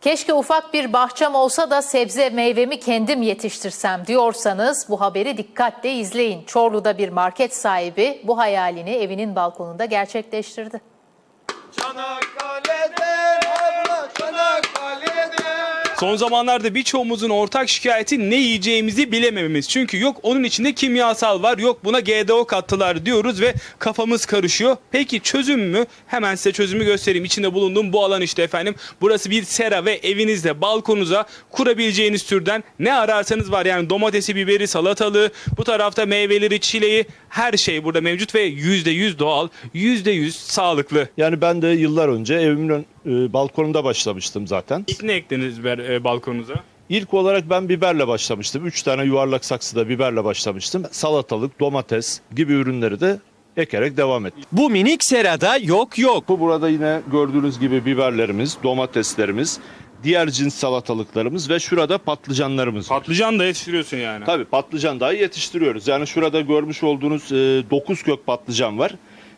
Keşke ufak bir bahçem olsa da sebze meyvemi kendim yetiştirsem diyorsanız bu haberi dikkatle izleyin. Çorlu'da bir market sahibi bu hayalini evinin balkonunda gerçekleştirdi. Çanakkale'den Son zamanlarda birçoğumuzun ortak şikayeti ne yiyeceğimizi bilemememiz. Çünkü yok onun içinde kimyasal var, yok buna GDO kattılar diyoruz ve kafamız karışıyor. Peki çözüm mü? Hemen size çözümü göstereyim. İçinde bulunduğum bu alan işte efendim. Burası bir sera ve evinizde balkonuza kurabileceğiniz türden ne ararsanız var. Yani domatesi, biberi, salatalığı, bu tarafta meyveleri, çileği her şey burada mevcut ve %100 doğal, %100 sağlıklı. Yani ben de yıllar önce evimin ön- e, balkonunda başlamıştım zaten. İlk ne ektiniz ber- e, balkonunuza? İlk olarak ben biberle başlamıştım. Üç tane yuvarlak saksıda biberle başlamıştım. Salatalık, domates gibi ürünleri de ekerek devam ettim. Bu minik serada yok yok. Bu burada yine gördüğünüz gibi biberlerimiz, domateslerimiz, diğer cins salatalıklarımız ve şurada patlıcanlarımız var. Patlıcan da yetiştiriyorsun yani. Tabii patlıcan dahi yetiştiriyoruz. Yani şurada görmüş olduğunuz 9 kök patlıcan var.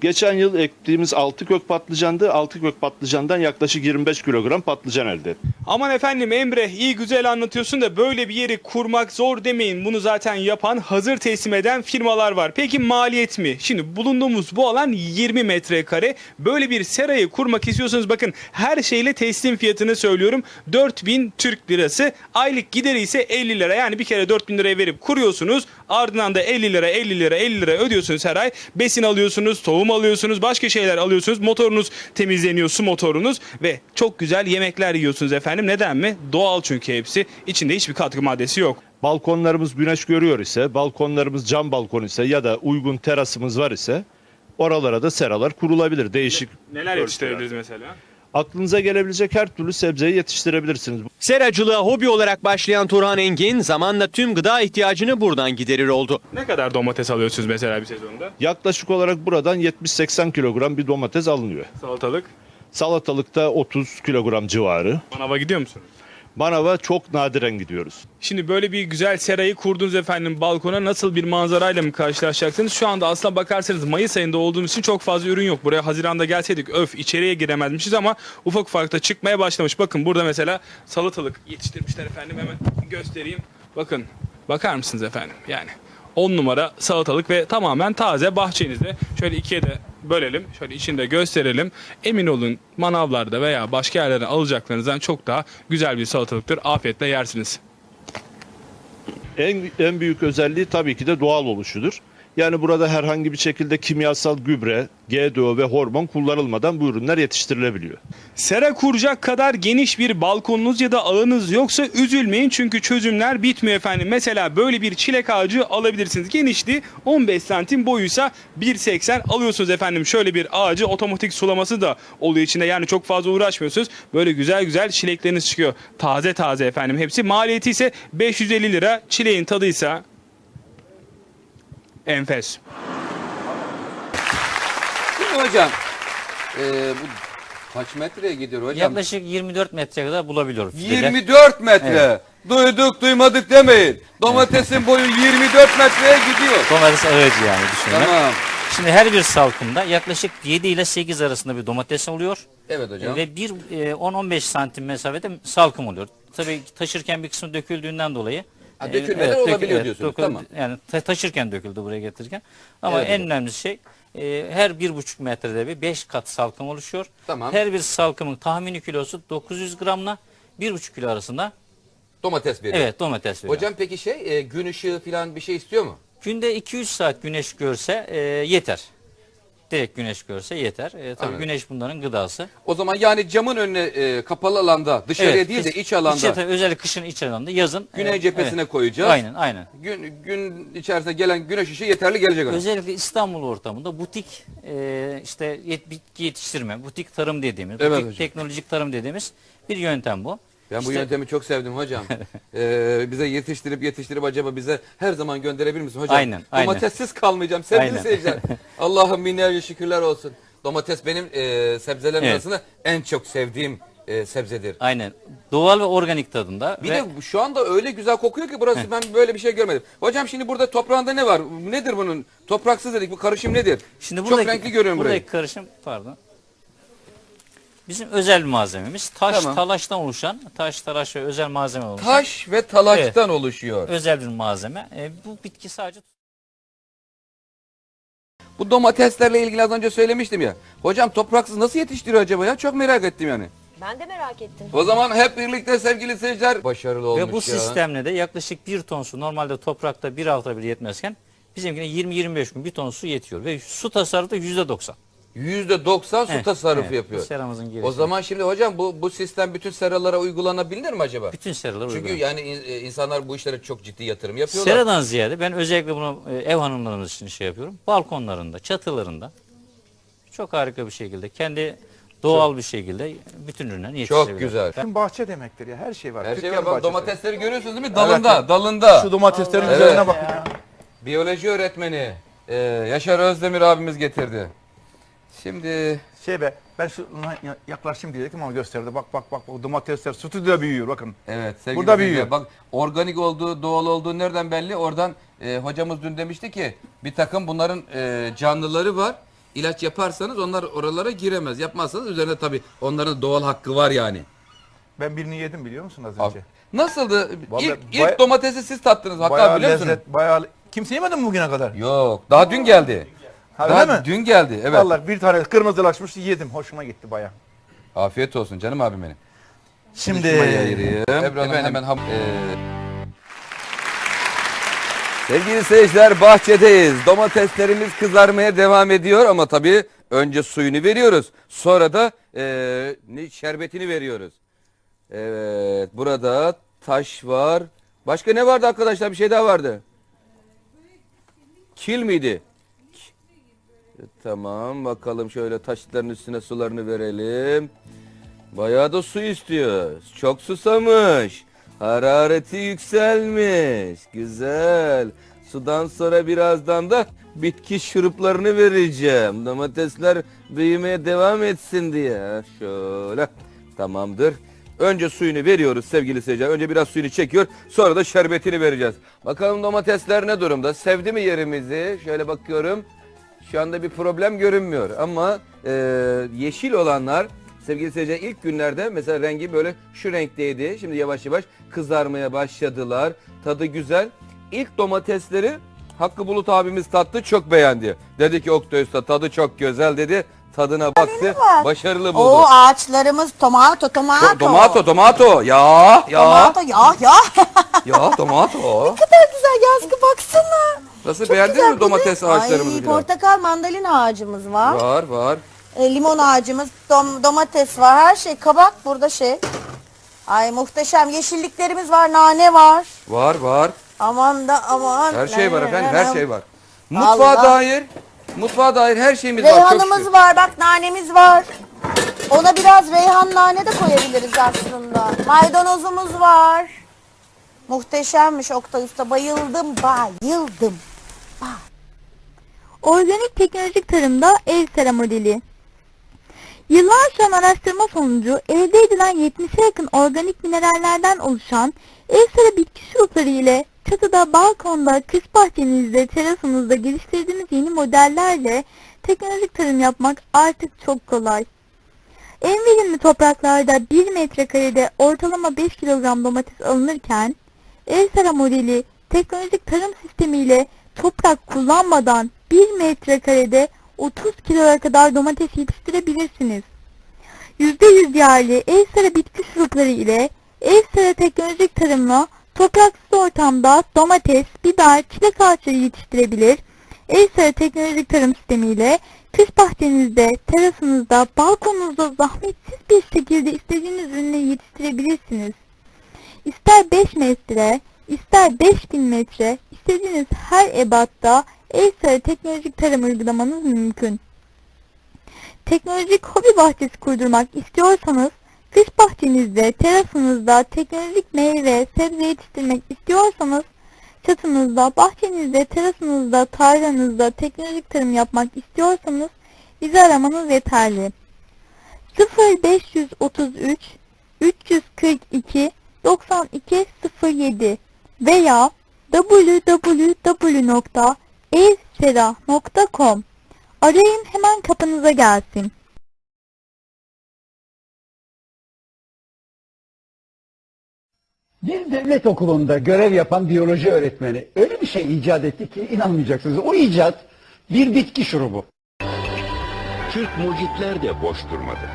Geçen yıl ektiğimiz 6 kök patlıcandı. 6 kök patlıcandan yaklaşık 25 kilogram patlıcan elde ettik. Aman efendim Emre iyi güzel anlatıyorsun da böyle bir yeri kurmak zor demeyin. Bunu zaten yapan hazır teslim eden firmalar var. Peki maliyet mi? Şimdi bulunduğumuz bu alan 20 metrekare. Böyle bir serayı kurmak istiyorsanız bakın her şeyle teslim fiyatını söylüyorum. 4000 Türk lirası. Aylık gideri ise 50 lira. Yani bir kere 4000 liraya verip kuruyorsunuz. Ardından da 50 lira 50 lira 50 lira ödüyorsunuz her ay. Besin alıyorsunuz, tohum alıyorsunuz, başka şeyler alıyorsunuz. Motorunuz temizleniyor, su motorunuz ve çok güzel yemekler yiyorsunuz efendim. Neden mi? Doğal çünkü hepsi. İçinde hiçbir katkı maddesi yok. Balkonlarımız güneş görüyor ise, balkonlarımız cam balkon ise ya da uygun terasımız var ise oralara da seralar kurulabilir. Değişik Neler yetiştirebiliriz mesela? Aklınıza gelebilecek her türlü sebzeyi yetiştirebilirsiniz. Seracılığa hobi olarak başlayan Turhan Engin zamanla tüm gıda ihtiyacını buradan giderir oldu. Ne kadar domates alıyorsunuz mesela bir sezonda? Yaklaşık olarak buradan 70-80 kilogram bir domates alınıyor. Salatalık. Salatalıkta 30 kilogram civarı. Manava gidiyor musunuz? Manava çok nadiren gidiyoruz. Şimdi böyle bir güzel serayı kurdunuz efendim balkona nasıl bir manzarayla mı karşılaşacaksınız? Şu anda aslına bakarsanız Mayıs ayında olduğumuz için çok fazla ürün yok. Buraya Haziran'da gelseydik öf içeriye giremezmişiz ama ufak ufak da çıkmaya başlamış. Bakın burada mesela salatalık yetiştirmişler efendim hemen göstereyim. Bakın bakar mısınız efendim yani 10 numara salatalık ve tamamen taze bahçenizde. Şöyle ikiye de bölelim. Şöyle içinde gösterelim. Emin olun manavlarda veya başka yerlerden alacaklarınızdan çok daha güzel bir salatalıktır. Afiyetle yersiniz. En, en büyük özelliği tabii ki de doğal oluşudur. Yani burada herhangi bir şekilde kimyasal gübre, GDO ve hormon kullanılmadan bu ürünler yetiştirilebiliyor. Sera kuracak kadar geniş bir balkonunuz ya da ağınız yoksa üzülmeyin çünkü çözümler bitmiyor efendim. Mesela böyle bir çilek ağacı alabilirsiniz. Genişliği 15 santim boyuysa 1.80 alıyorsunuz efendim. Şöyle bir ağacı otomatik sulaması da oluyor içinde yani çok fazla uğraşmıyorsunuz. Böyle güzel güzel çilekleriniz çıkıyor. Taze taze efendim hepsi. Maliyeti ise 550 lira. Çileğin tadıysa enfes. Şimdi hocam e, bu kaç metreye gidiyor hocam? Yaklaşık 24 metreye kadar bulabiliyoruz. fidede. 24 metre. Duyduk duymadık demeyin. Domatesin boyu 24 metreye gidiyor. Domates ağacı yani düşünün. Tamam. Şimdi her bir salkımda yaklaşık 7 ile 8 arasında bir domates oluyor. Evet hocam. Ve bir e, 10-15 santim mesafede salkım oluyor. Tabii taşırken bir kısmı döküldüğünden dolayı. Ha, e, dökülmeler olabiliyor diyorsunuz, dökül- tamam. Yani ta- taşırken döküldü buraya getirirken. Ama Evet en önemli şey e, her bir buçuk metrede bir 5 kat salkım oluşuyor. Tamam. Her bir salkımın tahmini kilosu 900 gramla 1,5 kilo arasında Domates veriyor. evet domates veriyor. Hocam peki şey e, gün ışığı falan bir şey istiyor mu? Günde 2-3 saat güneş görse e, yeter. Direkt güneş görse yeter. E, tabii Anladım. güneş bunların gıdası. O zaman yani camın önüne e, kapalı alanda dışarıya Evet, değil de iç alanda içe- tabii özellikle kışın iç alanda yazın. güney e, cephesine evet. koyacağız. Aynen aynen. Gün, gün içerisinde gelen güneş ışığı yeterli gelecek ona. Özellikle İstanbul ortamında butik e, işte yet, bitki yetiştirme, butik tarım dediğimiz, Evet butik hocam. teknolojik tarım dediğimiz bir yöntem bu. Ben bu İşte- yöntemi çok sevdim hocam. Ee, bize yetiştirip yetiştirip acaba bize her zaman gönderebilir misin hocam? Aynen, aynen. Domatessiz kalmayacağım sevgili Aynen. seyirciler. Allah'ım binlerce şükürler olsun. Domates benim e, sebzelerin Evet. arasında en çok sevdiğim e, sebzedir. Aynen. Doğal ve organik tadında. Bir ve de şu anda öyle güzel kokuyor ki burası ben böyle bir şey görmedim. Hocam şimdi burada toprağında ne var? Nedir bunun? Topraksız dedik bu karışım nedir? şimdi çok buradaki, renkli görüyorum burayı. buradaki karışım pardon. Bizim özel malzememiz. Taş Tamam. talaştan oluşan, taş talaş ve özel malzeme oluşan Taş ve talaştan oluşuyor. özel bir malzeme. E, bu bitki sadece Bu domateslerle ilgili az önce söylemiştim ya. Hocam topraksız nasıl yetiştiriyor acaba ya? Çok merak ettim yani. Ben de merak ettim. O zaman hep birlikte sevgili seyirciler başarılı olmuş Ve bu ya. sistemle de yaklaşık bir ton su normalde toprakta bir hafta bile yetmezken bizimkine 20-25 gün bir ton su yetiyor. Ve su tasarrufu da %90. %90 su Evet, tasarrufu evet. yapıyor. Seramızın O zaman şimdi hocam bu bu sistem bütün seralara uygulanabilir mi acaba? bütün seralar Çünkü yani in- e, insanlar bu işlere çok ciddi yatırım yapıyorlar. Seradan ziyade ben özellikle bunu e, ev hanımlarımız için şey yapıyorum. Balkonlarında, çatılarında çok harika bir şekilde kendi doğal bir şekilde bütün ürünlerini yetiştirebilirler. Çok güzel. Bütün bahçe demektir ya. Her şey var. Her şey Türkiye'nin var. Bak bahçesi. domatesleri görüyorsunuz değil mi? Dalında, dalında. Şu domateslerin Evet. üzerine bak. Biyoloji öğretmeni e, Yaşar Özdemir abimiz getirdi. Şimdi Şey be ben şu ya- yaklaşayım diyecektim ama gösterdi. Bak bak bak bak domatesler stüdyoda büyüyor bakın. evet sevgili Burada büyüyor. Bak organik olduğu, doğal olduğu nereden belli? Oradan e, hocamız dün demişti ki bir takım bunların e, canlıları var. İlaç yaparsanız onlar oralara giremez. Yapmazsanız üzerine tabii onların doğal hakkı var yani. Ben birini yedim biliyor musun az önce? Nasıldı? Vallahi ilk, ilk baya- domatesi siz tattınız hatta biliyor musun? lezzet, bayağı... Kimse yemedi mi bugüne kadar? Yok. Daha dün geldi. Ha, Daha öyle mi? dün geldi. Evet. Vallahi bir tane kırmızılaşmış yedim. Hoşuma gitti bayağı. Afiyet olsun canım abim benim. Şimdi Şurayı ayırayım. Ebru Hanım hemen ham- Ee, Sevgili seyirciler bahçedeyiz. Domateslerimiz kızarmaya devam ediyor ama tabii önce suyunu veriyoruz. Sonra da ee, ne, şerbetini veriyoruz. Evet burada taş var. Başka ne vardı arkadaşlar? Bir şey daha vardı. Kil miydi? Tamam bakalım şöyle taşların üstüne sularını verelim. Bayağı da su istiyor. Çok susamış. Harareti yükselmiş. Güzel. Sudan sonra birazdan da bitki şuruplarını vereceğim. Domatesler büyümeye devam etsin diye. Şöyle. Tamamdır. Önce suyunu veriyoruz sevgili seyirciler. Önce biraz suyunu çekiyor. Sonra da şerbetini vereceğiz. Bakalım domatesler ne durumda? Sevdi mi yerimizi? Şöyle bakıyorum. Şu anda bir problem görünmüyor ama e, yeşil olanlar sevgili seyirciler ilk günlerde mesela rengi böyle şu renkteydi. Şimdi yavaş yavaş kızarmaya başladılar. Tadı güzel. İlk domatesleri Hakkı Bulut abimiz tattı çok beğendi. Dedi ki Oktay Usta tadı çok güzel dedi. Tadına baktı. Başarılı buldu. O ağaçlarımız tomato tomato. To- Tomato, tomato. Ya, ya, Tomato ya ya. ya, tomato. kadar güzel yazgı baksana. Nasıl Çok beğendin güzel mi domates ne? ağaçlarımızı Ay, portakal mandalina ağacımız var. Var, var. E, limon ağacımız, dom- domates var. Her şey kabak burada şey. Ay muhteşem yeşilliklerimiz var, nane var. Var, var. Aman da aman. Her şey var efendim, her şey var. Mutfağa Allah. dair, mutfağa dair her şeyimiz var. Çok Reyhanımız şükür. var, bak nanemiz var. Ona biraz reyhan nane de koyabiliriz aslında. Maydanozumuz var. Muhteşemmiş Oktay Usta. Bayıldım, bayıldım. Organik teknolojik tarımda ev sera modeli. Yıllar süren araştırma sonucu elde edilen 70'e yakın organik minerallerden oluşan ev sera bitki şurupları ile çatıda, balkonda, kış bahçenizde, terasınızda geliştirdiğiniz yeni modellerle teknolojik tarım yapmak artık çok kolay. En verimli topraklarda 1 metrekarede ortalama 5 kilogram domates alınırken ev sera modeli teknolojik tarım sistemiyle toprak kullanmadan 1 metrekarede 30 kiloya kadar domates yetiştirebilirsiniz. %100 yerli ev sera bitki şurupları ile ev sera teknolojik tarımla topraksız ortamda domates, biber, çilek ağaçları yetiştirebilir. Ev sera teknolojik tarım sistemiyle kış bahçenizde, terasınızda, balkonunuzda zahmetsiz bir şekilde istediğiniz ürünleri yetiştirebilirsiniz. İster 5 metre, ister 5000 metre, istediğiniz her ebatta sarı teknolojik tarım uygulamanız mümkün. Teknolojik hobi bahçesi kurdurmak istiyorsanız, kış bahçenizde, terasınızda teknolojik meyve, sebze yetiştirmek istiyorsanız, çatınızda, bahçenizde, terasınızda, tarlanızda teknolojik tarım yapmak istiyorsanız, bizi aramanız yeterli. 0533 342 9207 veya evsera.com Arayın hemen kapınıza gelsin. Bir devlet okulunda görev yapan biyoloji öğretmeni öyle bir şey icat etti ki inanmayacaksınız. O icat bir bitki şurubu. Türk mucitler de boş durmadı.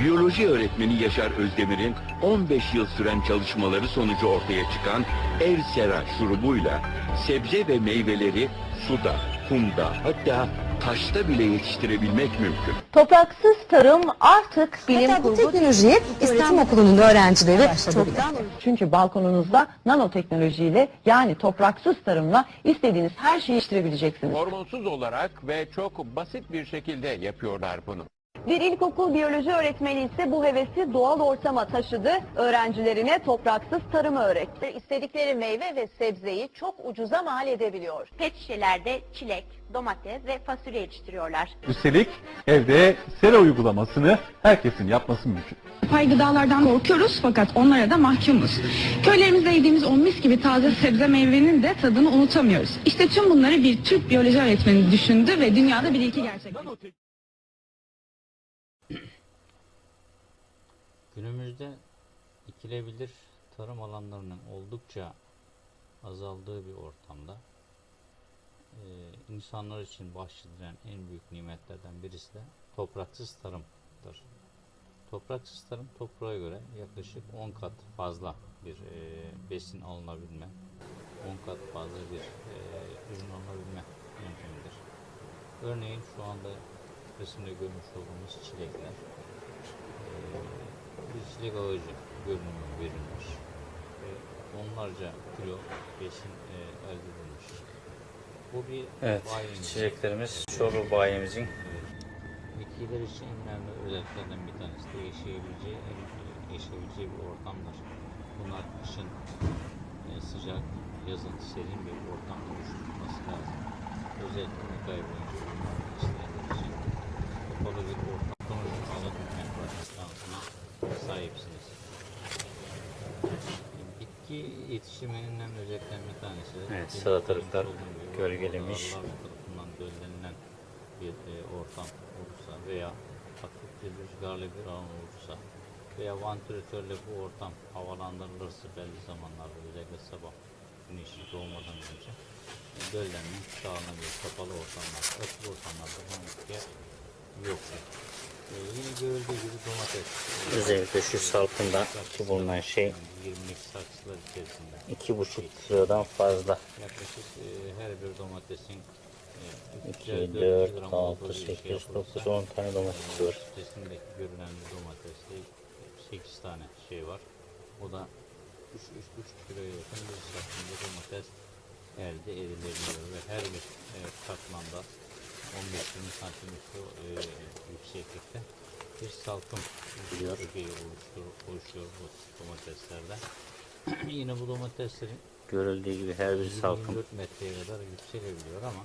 Biyoloji öğretmeni Yaşar Özdemir'in 15 yıl süren çalışmaları sonucu ortaya çıkan Ersera şurubuyla sebze ve meyveleri suda, kumda hatta taşta bile yetiştirebilmek mümkün. Topraksız tarım artık bilim Hatta bu kurgu teknolojiyi İslam Okulu'nun öğrencileri Başladı çoktan Çünkü balkonunuzda nanoteknolojiyle yani topraksız tarımla istediğiniz her şeyi yetiştirebileceksiniz. Hormonsuz olarak ve çok basit bir şekilde yapıyorlar bunu. Bir ilkokul biyoloji öğretmeni ise bu hevesi doğal ortama taşıdı. Öğrencilerine topraksız tarımı öğretti. istedikleri meyve ve sebzeyi çok ucuza mal edebiliyor. Pet şişelerde çilek, domates ve fasulye yetiştiriyorlar. Üstelik evde sera uygulamasını herkesin yapması mümkün. Pay gıdalardan korkuyoruz fakat onlara da mahkumuz. Köylerimizde yediğimiz o mis gibi taze sebze meyvenin de tadını unutamıyoruz. İşte tüm bunları bir Türk biyoloji öğretmeni düşündü ve dünyada bir ilki gerçekleştirdi. Günümüzde ikilebilir tarım alanlarının oldukça azaldığı bir ortamda e, insanlar için bahşedilen en büyük nimetlerden birisi de topraksız tarımdır. Topraksız tarım toprağa göre yaklaşık 10 kat fazla bir e, besin alınabilme, 10 kat fazla bir e, ürün alınabilme mümkündür. Örneğin şu anda resimde görmüş olduğumuz çilekler çilek ağacı görünümü verilmiş ve onlarca kilo besin e, elde edilmiş. Bu bir Evet, bayimizin- çileklerimiz Çorlu bayimizin Evet. Bitkiler için en önemli özelliklerden bir tanesi de yaşayabileceği, e, yaşayabileceği bir ortamdır. Bunlar kışın e, sıcak, yazın serin bir ortam oluşturulması lazım. Özellikle kaybolmuş isteyenler için kapalı bir ortam sahipsiniz. Bitki yetiştirmenin en önemli özelliklerinden bir tanesi Evet, salatalıklar gölgelemiş. tarafından döllenilen bir e, ortam olursa veya hafif bir rüzgarlı bir alan olursa veya vantilatörle bu ortam havalandırılırsa belli zamanlarda özellikle sabah güneşin doğmadan önce e, döllenme sağlanabilir kapalı ortamlarda, açık ortamlarda bu bitki yoktur. E, yine görüldüğü gibi domates. Özellikle şu salkımda ki bulunan şey yani 20'lik saksılar içerisinde 2,5 kilodan fazla. yaklaşık e, her bir domatesin e, 2, 3'er 4, 400 gram 6, olduğu bir 8, şey yapılırsa, 9, 10 tane domates var. Sitesindeki görünen bir domateste 8 tane şey var. O da 3, 3, 3 kiloya yakın bir şeklinde domates elde edilebiliyor ve her bir e, katmanda 15-20 santimetre e, yükseklikte bir salkım Biliyor. oluştur, oluşuyor bu domateslerde. Yine bu domateslerin Görüldüğü gibi her bir salkım 24 metreye kadar yükselebiliyor ama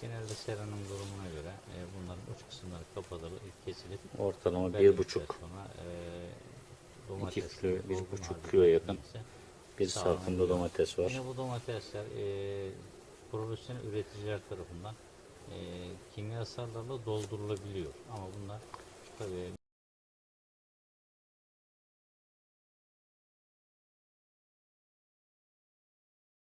genelde seranın durumuna göre e, bunların uç kısımları kapatılıp kesilip ortalama 1,5 müddet sonra e, domateslerin kilo, bir buçuk kiloya yakın gelmesi bir salkımda domates var. Yine bu domatesler e, profesyonel üreticiler tarafından kimyasallarla doldurulabiliyor. Ama bunlar tabii